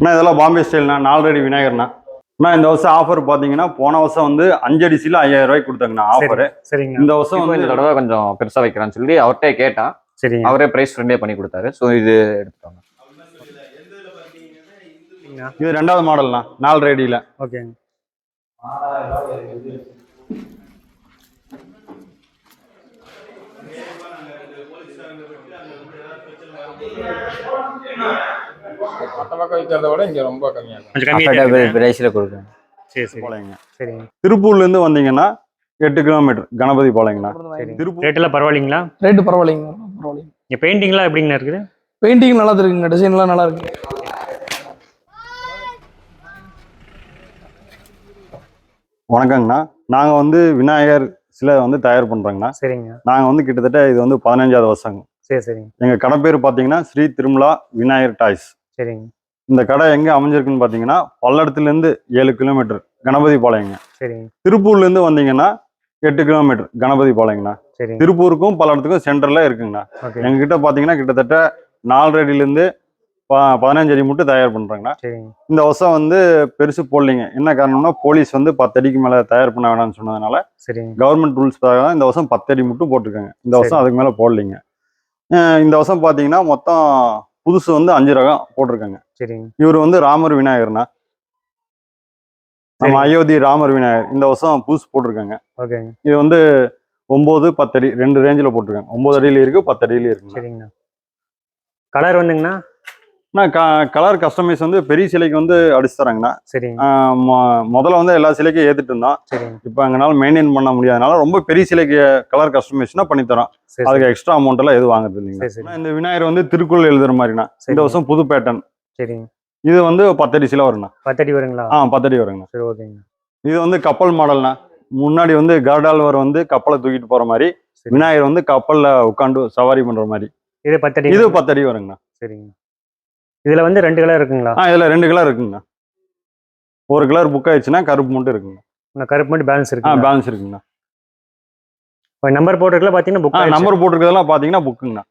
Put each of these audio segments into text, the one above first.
அண்ணா இதெல்லாம் பாம்பே ஸ்டைல்ண்ணா நாலரடி விநாயகர்ண்ணா. அண்ணா இந்த வருஷம் ஆஃபர் பார்த்தீங்கன்னா போன வருஷம் வந்து அஞ்சடி சீல ஐயாயிரம் ரூபாய்க்கு கொடுத்தாங்கண்ணா ஆஃபர் சரிங்க. இந்த வருஷம் வந்து இந்த தடவை கொஞ்சம் பெருசா வைக்கிறான்னு சொல்லி அவர்கிட்ட கேட்டான். சரிங்க. அவரே பிரைஸ் ஃப்ரெண்டே பண்ணி கொடுத்தாரு. ஸோ இது எடுத்துட்டாங்க இது ரெண்டாவது மாடல்ண்ணா நாலு அடியில் ஓகேங்க. மற்ற பக்கம் விற்கிறத விட இங்க ரொம்ப கம்மியா இருக்கும் கொஞ்சம் கம்மியாக அஃபோர்டபுள் பிரைஸில் கொடுக்குறேன் சரி சரி. போலைங்க. சரிங்க. திருப்பூர்லேருந்து வந்தீங்கன்னா எட்டு கிலோமீட்டர் கணபதி போலைங்கண்ணா. திருப்பூர் ரேட்டெல்லாம் பரவாயில்லைங்களா? ரேட்டு பரவாயில்லைங்க பரவாயில்லைங்க. இங்கே பெயிண்டிங்லாம் எப்படிங்கண்ணா இருக்குது? பெயிண்டிங் நல்லா இருக்குங்க டிசைன்லாம் நல்லா இருக்கு. வணக்கங்கண்ணா. நாங்கள் வந்து விநாயகர் சிலை வந்து தயார் பண்ணுறோங்கண்ணா சரிங்க. நாங்கள் வந்து கிட்டத்தட்ட இது வந்து பதினஞ்சாவது வருஷங்க. சரி சரிங்க. எங்கள் கடை பேர் பார்த்தீங்கன்னா ஸ்ரீ திருமலா விநாயகர் டாய்ஸ். சரிங்க. இந்த கடை எங்கே அமைஞ்சிருக்குன்னு பார்த்தீங்கன்னா பல்லடத்துலேருந்து ஏழு கிலோமீட்டர் கணபதி பாளையங்க சரிங்க. திருப்பூர்லேருந்து வந்தீங்கன்னா எட்டு கிலோமீட்டர் கணபதி பாளையங்கண்ணா சரிங்க. திருப்பூருக்கும் பல்லடத்துக்கும் சென்டரில் இருக்குங்கண்ணா. எங்ககிட்ட பார்த்தீங்கன்னா கிட்டத்தட்ட நாலு அடியிலேருந்து பதினஞ்சு அடி மட்டும் தயார் பண்ணுறாங்கண்ணா சரிங்க. இந்த வருஷம் வந்து பெருசு போடலிங்க. என்ன காரணம்னா போலீஸ் வந்து பத்து அடிக்கு மேலே தயார் பண்ண வேணாம்னு சொன்னதுனால கவர்மெண்ட் ரூல்ஸ் பிரகாரம் இந்த வருஷம் பத்து அடி மட்டும் போட்டிருக்காங்க. இந்த வருஷம் சரி. அதுக்கு மேலே போடலிங்க. இந்த வருஷம் பார்த்தீங்கன்னா மொத்தம் புதுசு வந்து அஞ்சு ரகம் போட்டிருக்காங்க. சரிங்க. இவர் வந்து ராமர் விநாயகர்னா. நம்ம. அயோத்தி ராமர் விநாயகர். இந்த வருஷம் புதுசு போட்டிருக்காங்க. ஓகேங்க. இது வந்து ஒம்பது பத்தடி ரெண்டு ரேஞ்சில் போட்டிருக்காங்க. ஒம்பது அடியில இருக்கு பத்து அடியில இருக்குங்க. சரிங்கண்ணா. கலர் வந்துங்கண்ணா? நான் கலர் கஸ்டமைஸ் வந்து பெரிய சிலைக்கு வந்து அடிச்சு தராங்கண்ணா. மொ- முதல்ல வந்து எல்லா சிலைக்கும் ஏத்துட்டு இருந்தோம் இப்போ எங்களால் மெயின்டைன் பண்ண முடியாதனால ரொம்ப பெரிய சிலைக்கு கலர் கஸ்டமைஸ்னா பண்ணி தரோம் சரி அதுக்கு எக்ஸ்ட்ரா அமௌண்ட் எல்லாம் எதுவும் வாங்குறது இல்லைங்க. சரி சரி. இந்த விநாயகர் வந்து திருக்குறள் எழுதுற மாதிரிண்ணா. இந்த. வருஷம் புது பேட்டர்ன் சரிங்க. இது வந்து பத்தடி சிலை வருங்கண்ணா பத்தடி வருங்களா? ஆ பத்தடி வருங்கண்ணா சரி ஓகேங்க. இது வந்து கப்பல் மாடல்னா முன்னாடி வந்து கருடாழ்வார் வந்து கப்பலை தூக்கிட்டு போற மாதிரி சரி. விநாயகர் வந்து கப்பல்ல உட்காந்து சவாரி பண்ற மாதிரி. இது பத்தடி இது பத்தடி வருங்கண்ணா. சரிங்க. இதுல வந்து ரெண்டு கலர் இருக்குங்களா? ஆ இதுல ரெண்டு கலர் இருக்குங்கண்ணா ஒரு கலர் புக் ஆயிடுச்சுன்னா கருப்பு மட்டும் இருக்குங்க. இந்த கருப்பு மட்டும் பேலன்ஸ் ஆ இருக்கு பேலன்ஸ் இருக்குங்கண்ணா நம்பர் போட்டுருக்கல பாத்தீங்கன்னா ஆ புக் நம்பர் போட்டிருக்கிறதெல்லாம் பாத்தீங்கன்னா புக்குங்கண்ணா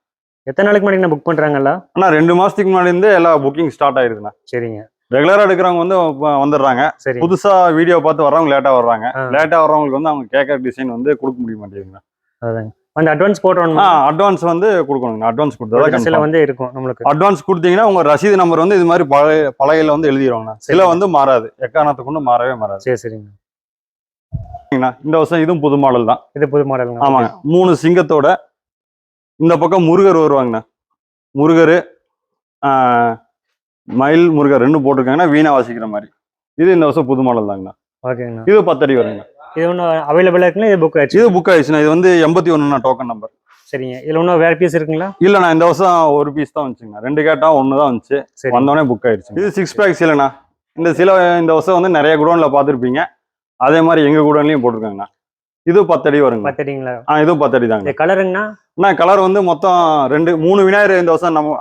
எத்தனை நாளைக்கு முன்னாடி புக் பண்றாங்கல்ல? ஆனா ரெண்டு மாசத்துக்கு முன்னாடி இருந்தே எல்லா புக்கிங் ஸ்டார்ட் ஆயிருக்குண்ணா சரிங்க. ரெகுலரா எடுக்கிறவங்க வந்து வ- வந்துடுறாங்க. சரி. புதுசா வீடியோ பார்த்து வர்றவங்க லேட்டா வர்றாங்க. ஆ. லேட்டா வர்றவங்களுக்கு வந்து அவங்க கேட்கற டிசைன் வந்து கொடுக்க முடிய மாட்டேங்குதுங்க. அதாங்க. அந்த அட்வான்ஸ் போட்டோம் ஆ அட்வான்ஸ் வந்து கொடுக்கணுங்க. அட்வான்ஸ் சில கொடுத்தா வந்து இருக்கும் நம்மளுக்கு. அட்வான்ஸ் கொடுத்தீங்கன்னா உங்க ரசீது நம்பர் வந்து இது மாதிரி பழைய பழையில வந்து எழுதிடுவாங்க சில வந்து மாறாது. எக்காரணத்தை கொண்டு மாறவே மாறாது. சரி சரிங்க? இந்த வருஷம் இதுவும் புது மாடல் தான். இது புது மாடலுங்க ஆமாங்க. மூணு சிங்கத்தோட இந்த பக்கம் முருகர் வருவாங்கண்ணா. முருகர் மயில் முருகர் ரெண்டும் போட்டிருக்காங்கன்னா வீணா வாசிக்கிற மாதிரி. இது இந்த வருஷம் புது மாடல் தாங்கண்ணா. ஓகேங்கண்ணா. இது பத்தடி வருங்க. இது ஒன்றும் அவைலபிளா இருக்குங்களா? இது புக் ஆயிடுச்சு இது புக் ஆயிடுச்சுண்ணா. இது வந்து எண்பத்தி ஒன்றுண்ணா டோக்கன் நம்பர் சரிங்க. இதுல இன்னும் வேற பீஸ் இருக்குங்களா? இல்லைண்ணா இந்த வருஷம் ஒரு பீஸ் தான் வந்துச்சுங்கண்ணா ரெண்டு கேட்டா ஒன்று தான் வந்துச்சு. சரி. வந்தோடனே புக் ஆயிடுச்சு இது சிக்ஸ் பேக்ஸ் இல்லைண்ணா இந்த சில இந்த வருஷம் வந்து நிறைய குடோன்ல பார்த்துருப்பீங்க. அதே மாதிரி எங்க குடோன்லயும் போட்டிருக்காங்கண்ணா. இது பத்தடி வருங்க. பத்தடிங்களா? ஆ இதுவும் பத்தடி தாங்க கலருங்கண்ணா அண்ணா கலர் வந்து மொத்தம் ரெண்டு மூணு விநாயகர் இந்த வருஷம் நம்ம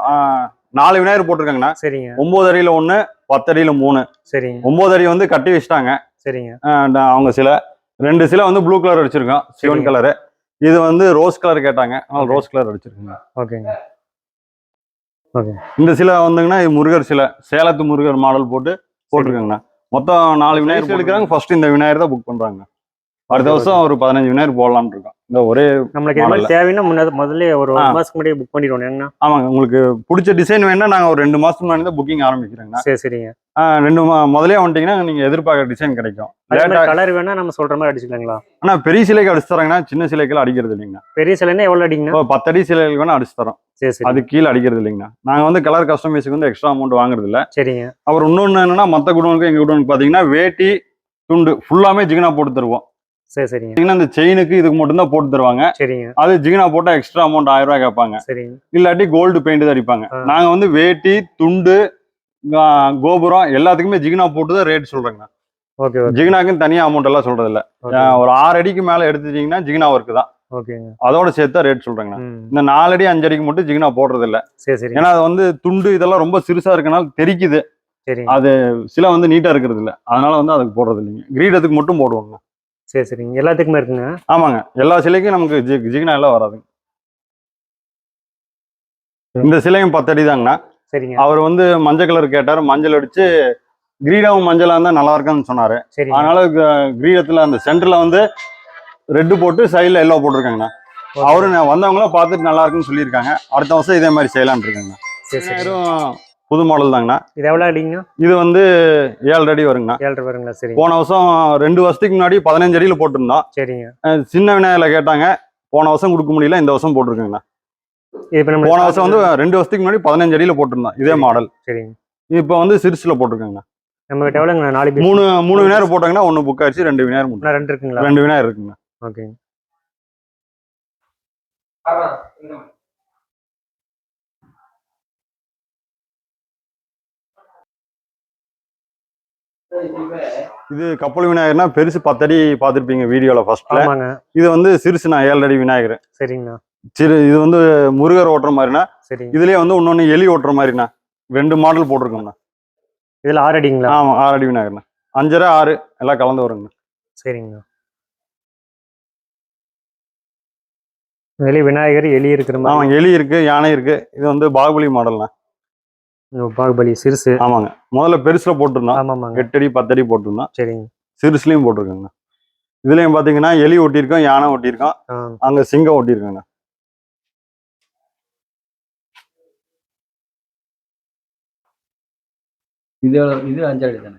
நாலு விநாயகர் போட்டிருக்காங்கண்ணா. சரிங்க. ஒன்பது அடியில ஒன்று பத்து அடியில மூணு. சரிங்க. ஒன்பது அடி வந்து கட்டி வச்சிட்டாங்க. சரிங்க. அவங்க சில ரெண்டு சிலை வந்து ப்ளூ கலர் அடிச்சிருக்கோம் சிவன். கலரு இது வந்து ரோஸ் கலர் கேட்டாங்க. அதனால ரோஸ் கலர் அடிச்சிருக்கோங்க. ஓகேங்க. ஓகே. இந்த சிலை வந்துங்கன்னா இது முருகர் சிலை. சேலத்து முருகர் மாடல் போட்டு போட்டிருக்காங்கண்ணா மொத்தம் நாலு விநாயகர் எடுக்கிறாங்க. ஃபர்ஸ்ட் இந்த விநாயகர் தான் புக் பண்றாங்க. அடுத்த வருஷம் ஒரு பதினஞ்சு விநாயகர் போடலாம்னு இருக்கோம். இந்த ஒரே நம்மளுக்கு இது மாதிரி. தேவைன்னா முன்னாடி முதல்ல ஒரு ஒரு. மாசத்துக்கு முன்னாடி புக் பண்ணிடுவோம் ஏங்கண்ணா ஆமாங்க உங்களுக்கு பிடிச்ச டிசைன் வேணா நாங்க ஒரு ரெண்டு மாசத்துக்கு முன்னாடி தான் புக்கிங் ஆரம்பிக்கிறோங்கண்ணா. சரி சரிங்க. ரெண்டு மா முதலே வந்துட்டீங்கன்னா நீங்க எதிர்பார்க்குற டிசைன் கிடைக்கும். கலர் வேணா நம்ம சொல்ற மாதிரி அடிச்சுக்கலாங்களா? ஆனா பெரிய சிலைக்கு அடிச்சு தராங்கன்னா சின்ன சிலைக்கெல்லாம் அடிக்கிறது இல்லைங்கண்ணா. பெரிய சிலைன்னா எவ்வளவு அடிங்கண்ணா பத்தடி சிலைகளுக்கு வேணா அடிச்சு தரோம். அது கீழே அடிக்கிறது இல்லைங்கண்ணா. நாங்க வந்து கலர் கஸ்டமைஸுக்கு வந்து எக்ஸ்ட்ரா அமௌண்ட் வாங்குறது இல்ல. சரிங்க. அப்புறம் இன்னொன்னு என்னன்னா மத்த குடோனுக்கு எங்க குடோனுக்கு பாத்தீங்கன்னா வேட்டி துண்டு ஃபுல்லாமே ஜிகினா போட்டு தருவோம். சரி சரிங்க. பாத்தீங்கன்னா இந்த செயினுக்கு இதுக்கு மட்டும் தான் போட்டு தருவாங்க. சரிங்க. அது ஜிகினா போட்டா எக்ஸ்ட்ரா அமௌண்ட் ஆயிரம் ரூபாய் கேட்பாங்க. சரிங்க. இல்லாட்டி கோல்டு பெயிண்ட் தான் அடிப்பாங்க. ஆ. நாங்க வந்து வேட்டி துண்டு கோபுரம் எல்லாத்துக்குமே ஜிகினா போட்டு தான் ரேட் சொல்றேங்க. ஓகே ஜிகினாக்குன்னு தனியா அமௌண்ட் எல்லாம் சொல்றது இல்ல ஒரு ஆறு அடிக்கு மேல எடுத்துட்டீங்கன்னா ஜிகினா ஒர்க் தான். ஓகேங்க. அதோட சேர்த்து ரேட் சொல்றேங்க. இந்த நாலு அடி அஞ்சு அடிக்கு மட்டும் ஜிகினா போடுறது இல்ல சரி சரி. ஏன்னா அது வந்து துண்டு இதெல்லாம் ரொம்ப சிறுசா இருக்கனால தெரிக்குது. அது சில வந்து நீட்டா இருக்கிறது இல்ல அதனால வந்து அதுக்கு போடுறது இல்லைங்க கிரீடத்துக்கு மட்டும் போடுவாங்க. சரி சரிங்க எல்லாத்துக்குமே இருக்குங்க. ஆமாங்க. எல்லா சிலைக்கும் நமக்கு ஜி- ஜிகினா எல்லாம் வராதுங்க இந்த சிலையும் பத்தடி தாங்கண்ணா. சரிங்க. அவர் வந்து மஞ்சள் கலர் கேட்டார். மஞ்சள் அடிச்சு கிரீடமும் மஞ்சளா இருந்தா நல்லா இருக்குன்னு சொன்னாரு. அதனால கிரீடத்துல அந்த சென்டர்ல வந்து ரெட்டு போட்டு சைடுல எல்லோ போட்டிருக்காங்கண்ணா. அவரு வந்தவங்களும் பார்த்துட்டு நல்லா இருக்குன்னு சொல்லியிருக்காங்க. அடுத்த வருஷம் இதே மாதிரி செய்யலாம்னு இருக்காங்கண்ணா. புது மாடல் தாங்கண்ணா. இது எவ்வளோ அடிங்கண்ணா இது வந்து ஏழு அடி வருங்கண்ணா. ஏழரை வருங்களா? சரிங்க. போன வருஷம் ரெண்டு வருஷத்துக்கு முன்னாடி பதினஞ்சு அடியில் போட்டிருந்தோம். சரிங்க. சின்ன விநாயகர்ல கேட்டாங்க போன வருஷம் கொடுக்க முடியல இந்த வருஷம் போட்டிருக்காங்கண்ணா. இப்போ நம்ம போன வருஷம் வந்து ரெண்டு வருஷத்துக்கு முன்னாடி பதினஞ்சு அடியில் போட்டிருந்தோம் இதே மாடல் சரிங்க. இப்போ வந்து சிறுசுல போட்டிருக்காங்கண்ணா. நம்ம கிட்ட எவ்வளோங்கண்ணா நாலு மூணு மூணு விநாயகர் போட்டாங்கன்னா ஒன்று புக் ஆயிடுச்சு ரெண்டு விநாயகர் ரெண்டு இருக்குங்களா? ரெண்டு விநாயகர் இருக்குங்க ஓகேங்க. இது கப்பல் விநாயகர்னா பெருசு பத்தடி பார்த்துருப்பீங்க வீடியோவில் ஃபர்ஸ்ட்ல இது வந்து சிறுசுண்ணா ஏழு அடி விநாயகர். சரிங்கண்ணா. சிறு இது வந்து முருகர் ஓட்டுற மாதிரினா இதுலயே வந்து இன்னொன்று எலி ஓட்டுற மாதிரிண்ணா. ரெண்டு மாடல் போட்டிருக்கோம்ண்ணா. இதில் ஆறு அடிங்களா ஆமாம் ஆறு அடி விநாயகர்ண்ணா. அஞ்சரை ஆறு எல்லாம் கலந்து வருங்கண்ணா. சரிங்கண்ணா. வெளியே விநாயகர் எலி இருக்கிற மாதிரி. ஆமாம் எலி இருக்கு யானை இருக்கு. இது வந்து பாகுபலி மாடல்ண்ணா பாகுபலி சிறுசு. ஆமாங்க. முதல்ல பெருசுல போட்டிருந்தோம். ஆமாமாங்க. எட்டடி பத்தடி போட்டிருந்தோம். சரிங்க. சிறுசுலையும் போட்டிருக்காங்கண்ணா இதுலயும் பாத்தீங்கன்னா எலி ஒட்டியிருக்கோம் யானை ஒட்டியிருக்கோம் அங்க சிங்கம் ஒட்டியிருக்காங்கண்ணா இது இது அஞ்சாடி தானே?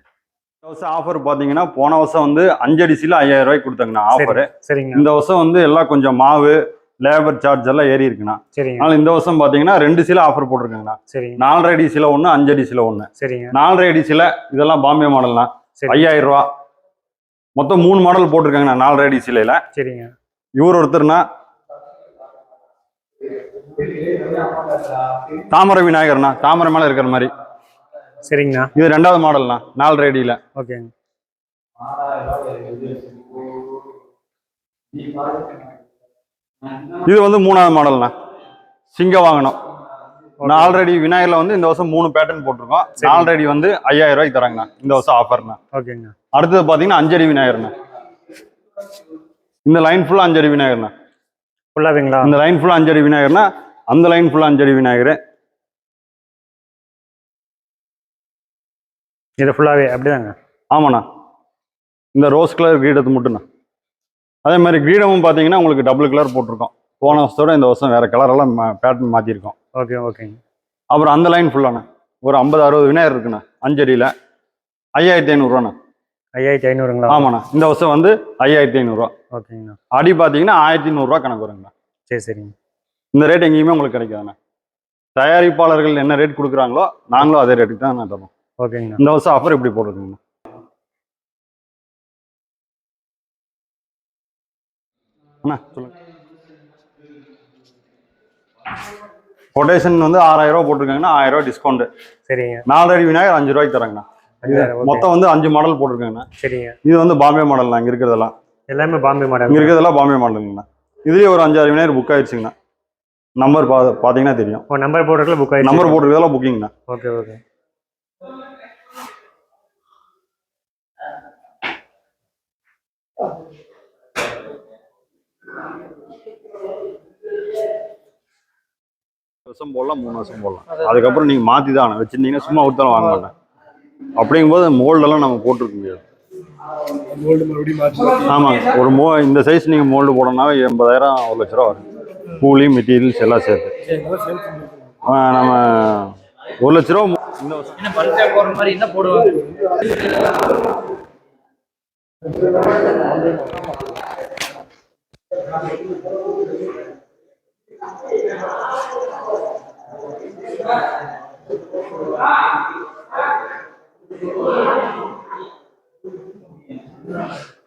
வருஷம் ஆஃபர் பாத்தீங்கன்னா போன வருஷம் வந்து அஞ்சடி சீல ஐயாயிரம் ரூபாய்க்கு கொடுத்தாங்கண்ணா ஆஃபர் இந்த வருஷம் வந்து எல்லாம் கொஞ்சம் மாவு லேபர் சார்ஜ் எல்லாம் ஏறி இருக்குண்ணா. சரிங்க. அதனால இந்த வருஷம் பாத்தீங்கன்னா ரெண்டு சீல ஆஃபர் போட்டிருக்காங்கண்ணா. சரிங்க. நாலரை அடி சீல ஒன்று அஞ்சடி சீல ஒன்று சரிங்க. நாலரை அடி சீல இதெல்லாம் பாம்பே மாடல்னா சரி. ஐயாயிரம் ரூபா. மொத்தம் மூணு மாடல் போட்டிருக்காங்கண்ணா நாலரை அடி சீலையில. சரிங்க. இவர் ஒருத்தர்னா தாமரை விநாயகர்ண்ணா. தாமரை மேல இருக்கிற மாதிரி. சரிங்கண்ணா. இது ரெண்டாவது மாடல்ண்ணா நாலரை அடியில. ஓகேங்க. இது வந்து மூணாவது மாடல்ண்ணா. சிங்க வாங்கணும் நாலரை விநாயகர்ல வந்து இந்த வருஷம் மூணு பேட்டர்ன் போட்டிருக்கோம். நாலரை வந்து ஐயாயிரம் ரூபாய்க்கு தராங்கண்ணா இந்த வருஷம் ஆஃபர்ண்ணா ஓகேங்க. அடுத்தது பாத்தீங்கன்னா அஞ்சடி விநாயகர்ண்ணா. இந்த லைன் ஃபுல்லா அஞ்சடி விநாயகர்ண்ணா. ஃபுல்லாவேங்களா? இந்த லைன் ஃபுல்லா அஞ்சடி விநாயகர்னா அந்த லைன் ஃபுல்லா அஞ்சடி விநாயகர். இது ஃபுல்லாவே அப்படிதாங்க? ஆமாண்ணா. இந்த ரோஸ் கலர் கிரீடத்து மட்டும்ண்ணா அதே மாதிரி கிரீடமும் பார்த்தீங்கன்னா உங்களுக்கு டபுள் கலர் போட்டிருக்கோம். போன வருஷத்தோட இந்த வருஷம் வேற கலர் எல்லாம் பேட்டர்ன் மாற்றிருக்கோம் ஓகே ஓகேங்க அப்புறம் அந்த லைன் ஃபுல்லாண்ணா ஒரு ஐம்பது அறுபது விநாயகர் இருக்குண்ணா அஞ்சடியில். ஐயாயிரத்தி ஐநூறுரூவாண்ணா ஐயாயிரத்தி ஐநூறுங்களா? ஆமாண்ணா. இந்த வருஷம் வந்து ஐயாயிரத்தி ஐநூறுரூவா ஓகேங்கண்ணா. அடி பார்த்தீங்கன்னா ஆயிரத்தி நூறுரூவா கணக்கு வருங்கண்ணா. சரி சரிங்க. இந்த ரேட் எங்கேயுமே உங்களுக்கு கிடைக்காதுண்ணா. தயாரிப்பாளர்கள் என்ன ரேட் கொடுக்குறாங்களோ நாங்களும் அதே ரேட்டுக்கு தான் நான் தரோம் ஓகேங்கண்ணா. இந்த வருஷம் ஆஃபர் இப்படி போட்டிருக்குங்கண்ணா. அண்ணா சொல்லுங்க. கொட்டேஷன் வந்து ஆறாயிரம் ரூபா போட்டிருக்காங்கன்னா ஆயிரம் ரூபா டிஸ்கவுண்ட் சரிங்க. நாலரை விநாயகர் அஞ்சு ரூபாய்க்கு தராங்கண்ணா. மொத்தம் வந்து அஞ்சு மாடல் போட்டிருக்காங்கண்ணா. சரிங்க. இது வந்து பாம்பே மாடல்ண்ணா இங்க இருக்கிறதெல்லாம். எல்லாமே பாம்பே இங்க மாடல் இருக்கிறதெல்லாம் பாம்பே மாடலுங்கண்ணா இதுலயே ஒரு அஞ்சாறு விநாயகர் புக் ஆயிடுச்சுங்கண்ணா. நம்பர் பா பார்த்தீங்கன்னா தெரியும். நம்பர் போடுறதுல புக் நம்பர் போட்டிருக்கிறதெல்லாம் புக்கிங்ண்ணா ஓகே ஓகே. வருஷம் போடலாம் மூணு வருஷம் போடலாம். அதுக்கப்புறம் நீங்கள் மாற்றி தான் வச்சுருந்தீங்கன்னா சும்மா கொடுத்தாலும் வாங்க மாட்டேன். அப்படிங்கும்போது மோல்டெல்லாம் நம்ம போட்டிருக்க முடியாது. ஆமாங்க ஒரு மோ இந்த சைஸ் நீங்கள் மோல்டு போடணும்னாவே எண்பதாயிரம் ஒரு லட்ச ரூபா வரும். கூலி மெட்டீரியல்ஸ் எல்லாம் சேர்த்து. நம்ம ஒரு லட்ச ரூபா இந்த Thank you.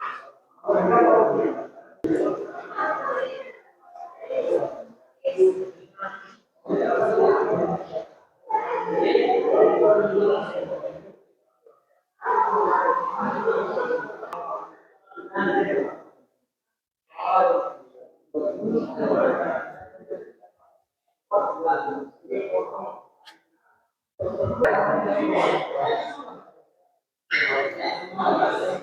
I don't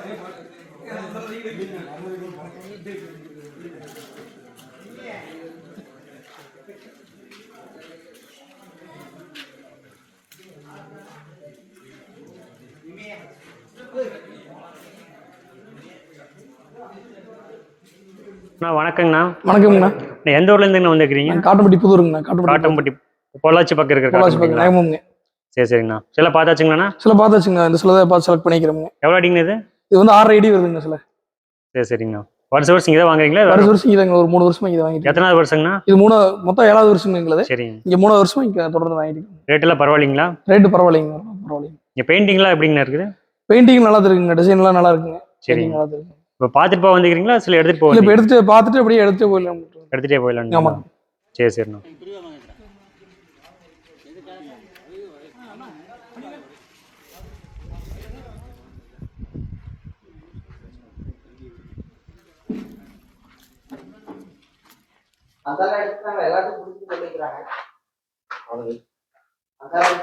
know. அண்ணா வணக்கங்கண்ணா. வணக்கம்ண்ணா நான் எந்த ஊர்ல இருந்துங்கண்ணா வந்திருக்கிறீங்க? நான் காட்டுப்பட்டி புதூருங்கண்ணா காட்டம்பட்டி பொள்ளாச்சி பக்கம் இருக்கிற பொள்ளாச்சி பக்கம்? நேமம்ங்க சரி சரிங்கண்ணா. சில பார்த்தாச்சுங்கண்ணா சில பார்த்தாச்சுங்க இந்த சில பார்த்து செலக்ட் பண்ணிக்கிறோங்க எவ்வளோ அடிங்க இது? இது வந்து ஆறு ஐடி வருதுங்க சில. சரி சரிங்கண்ணா வருஷம் வருஷம் இங்கே தான் வாங்குறீங்களா? வருஷ வருஷம் இதாங்க ஒரு மூணு வருஷமா இதை வாங்கிட்டு எத்தனாவது வருஷங்கண்ணா இது மூணு மொத்தம் ஏழாவது வருஷம் எங்களது சரிங்க. இங்க மூணாவது வருஷமா இங்க தொடர்ந்து வாங்கிட்டு ரேட்டெல்லாம் பரவாயில்லைங்களா? ரேட்டு பரவாயில்லைங்க பரவாயில்லைங்க. இங்கே பெயிண்டிங்லாம் எப்படிங்கண்ணா இருக்குது? பெயிண்டிங் நல்லா இருக்குங்க டிசைன்லாம் நல்லா இருக்குங்க. சரிங்க. Painting நல்லா இருக்கு இப்போ பார்த்துட்டு போக வந்துக்கிறீங்களா சில எடுத்துகிட்டு இல்ல இப்ப போக எடுத்துட்டு பார்த்துட்டு அப்படியே எடுத்துட்டு போயிடலாம். எடுத்துகிட்டே போயிடலாம் ஆமா. சரி சரிண்ணா. அதெல்லாம் எடுத்துட்டாங்க. எல்லாத்தையும் பிடிச்சி சொல்லிக்கிறாங்க. அதெல்லாம்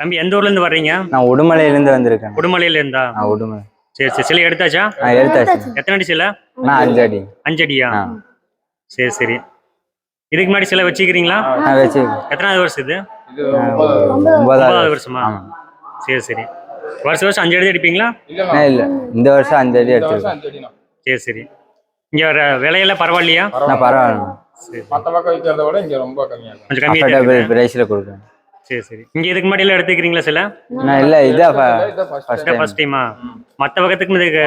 தம்பி எந்த ஊர்லேருந்து வர்றீங்க? நான் உடுமலையிலேருந்து வந்திருக்கேன். உடுமலையில இருந்தா நான் உடுமலை. சரி சரி. சிலை எடுத்தாச்சா? நான் எடுத்தாச்சு. எத்தனை அடி சிலை? நான் அஞ்சு அடி. அஞ்சடியா ஆ. சரி சரி. இதுக்கு முன்னாடி சிலை வச்சுக்கிறீங்களா நான் வச்சு எத்தனாவது வருஷம் இது? இது ஒன்பதாவது வருஷமா. ஆமா. சரி சரி. வருஷம் வருஷம் அஞ்சு அடி அடிப்பீங்களா? இல்லை இந்த வருஷம் அஞ்சு அடி அடிண்ணா சரி சரி. இங்கே வர விலையெல்லாம் பரவாயில்லையா? நான் பரவாயில்ல சரி மற்ற பக்கம் விற்கிறத விட இங்க ரொம்ப கம்மியா கொஞ்சம் கம்மியாக ப்ரைஸில் கொடுக்குறேன். சரி சரி. இங்கே இதுக்கு முன்னாடி எல்லாம் எடுத்துக்கிறீங்களா சில? நான் இல்லை இதான். ஃபர்ஸ்ட் டைமா மற்ற பக்கத்துக்கு இதுக்கு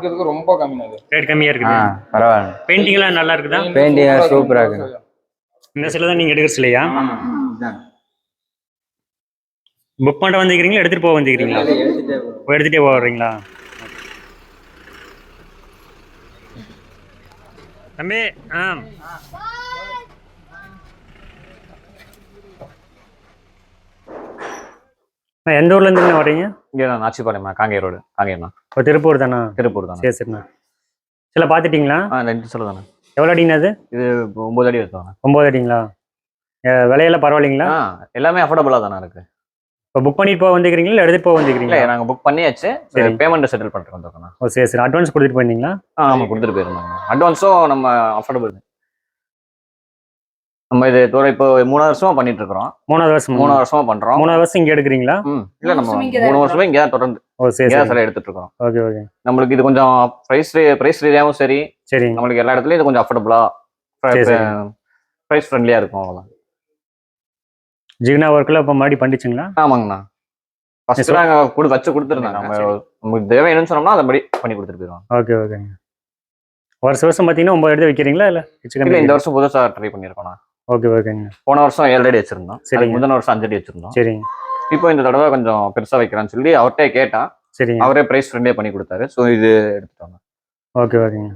இதுக்கு ரொம்ப கம்மிண்ணா இது ரேட் கம்மியாக ஆ இருக்குது பரவாயில்ல பெயிண்டிங்லாம் நல்லா இருக்குதா? Super ஆ இருக்கு. இந்த சிலை தான் நீங்கள் எடுக்கிற சிலையா புக் பண்ண வந்துக்கிறீங்களா எடுத்துகிட்டு போக வந்துக்கிறீங்களா எடுத்துகிட்டே போகிறீங்களா தம்பி ஆ. எந்த ஊர்ல இருந்து வர்றீங்க? இங்கே நான் நாச்சிப்பாளையம்மா காங்கேய ரோடு காங்கேயம்மா இப்போ திருப்பூர் தானா? திருப்பூர் தானே? சரி சரிண்ணா சில பார்த்துட்டிங்களா? ஆ ரெண்டு சொல்ல தானே எவ்வளோ அடிங்கண்ணா அது இது ஒம்பது அடி எடுத்தாங்க ஒம்பது அடிங்களா? விலையெல்லாம் பரவாயில்லைங்களா? எல்லாமே அஃபோர்டபுளாக தானே இருக்கு. இப்போ புக் பண்ணிட்டு போக வந்துக்கிறீங்களா இல்லை எடுத்துட்டு போக வந்துக்கிறீங்களா? நாங்கள் புக் பண்ணியாச்சு. சரி. பேமெண்ட் செட்டில் பண்ணிட்டு வந்திருக்கோம். ஓ சரி சரி. அட்வான்ஸ் கொடுத்துட்டு போயிருந்தீங்களா? ஆ ஆமாம் கொடுத்துட்டு போயிருந்தாங்க அட்வான்ஸும் நம்ம அஃபோர்டபுள் நம்ம இது தூரம் இப்போ மூணாவது வருஷமா பண்ணிட்டு இருக்கிறோம். மூணாவது வருஷம்? மூணாவது வருஷமா பண்றோம். மூணாவது வருஷம் இங்கே எடுக்கிறீங்களா? இல்லை நம்ம மூணு வருஷமா இங்கே தான் தொடர்ந்து ஓ சரி சரி. எடுத்துட்டு இருக்கோம் ஓகே ஓகே. நம்மளுக்கு இது கொஞ்சம் ப்ரைஸ் ப்ரைஸ் ரீதியாகவும் சரி சரிங்க. நம்மளுக்கு எல்லா இடத்துலயும் இது கொஞ்சம் அஃபோர்டபுளா சரி, சரி. ப்ரைஸ் ஃப்ரெண்ட்லியா இருக்கும் அவ்வளோதான் ஜிக்னா ஒர்க்கில் இப்போ மறுபடி பண்ணிச்சுங்களா? ஆமாங்கண்ணா. ஃபர்ஸ்ட் நாங்கள் கொடு வச்சு கொடுத்துருந்தாங்க. நம்ம சரி. நமக்கு தேவை என்னன்னு சொன்னோம்னா அதை படி பண்ணி கொடுத்துட்டு போயிடுவாங்க ஓகே ஓகேங்க வருஷம் வருஷம் பார்த்தீங்கன்னா ஒம்பது எடுத்து வைக்கிறீங்களா இல்லை இல்லை இந்த வருஷம் புதுசாக ட்ரை பண்ணியிருக்கோம் ஓகே ஓகேங்க போன வருஷம் ஏழு அடி வச்சிருந்தோம். சரிங்க. அதுக்கு முந்தின வருஷம் அஞ்சு அடி வச்சிருந்தோம். சரிங்க. இப்போ இந்த தடவை கொஞ்சம் பெருசா வைக்கிறான்னு சொல்லி அவர்கிட்ட கேட்டா சரிங்க. அவரே பிரைஸ் ஃப்ரெண்டே பண்ணி கொடுத்தாரு. ஸோ இது எடுத்துட்டோம் ஓகே ஓகேங்க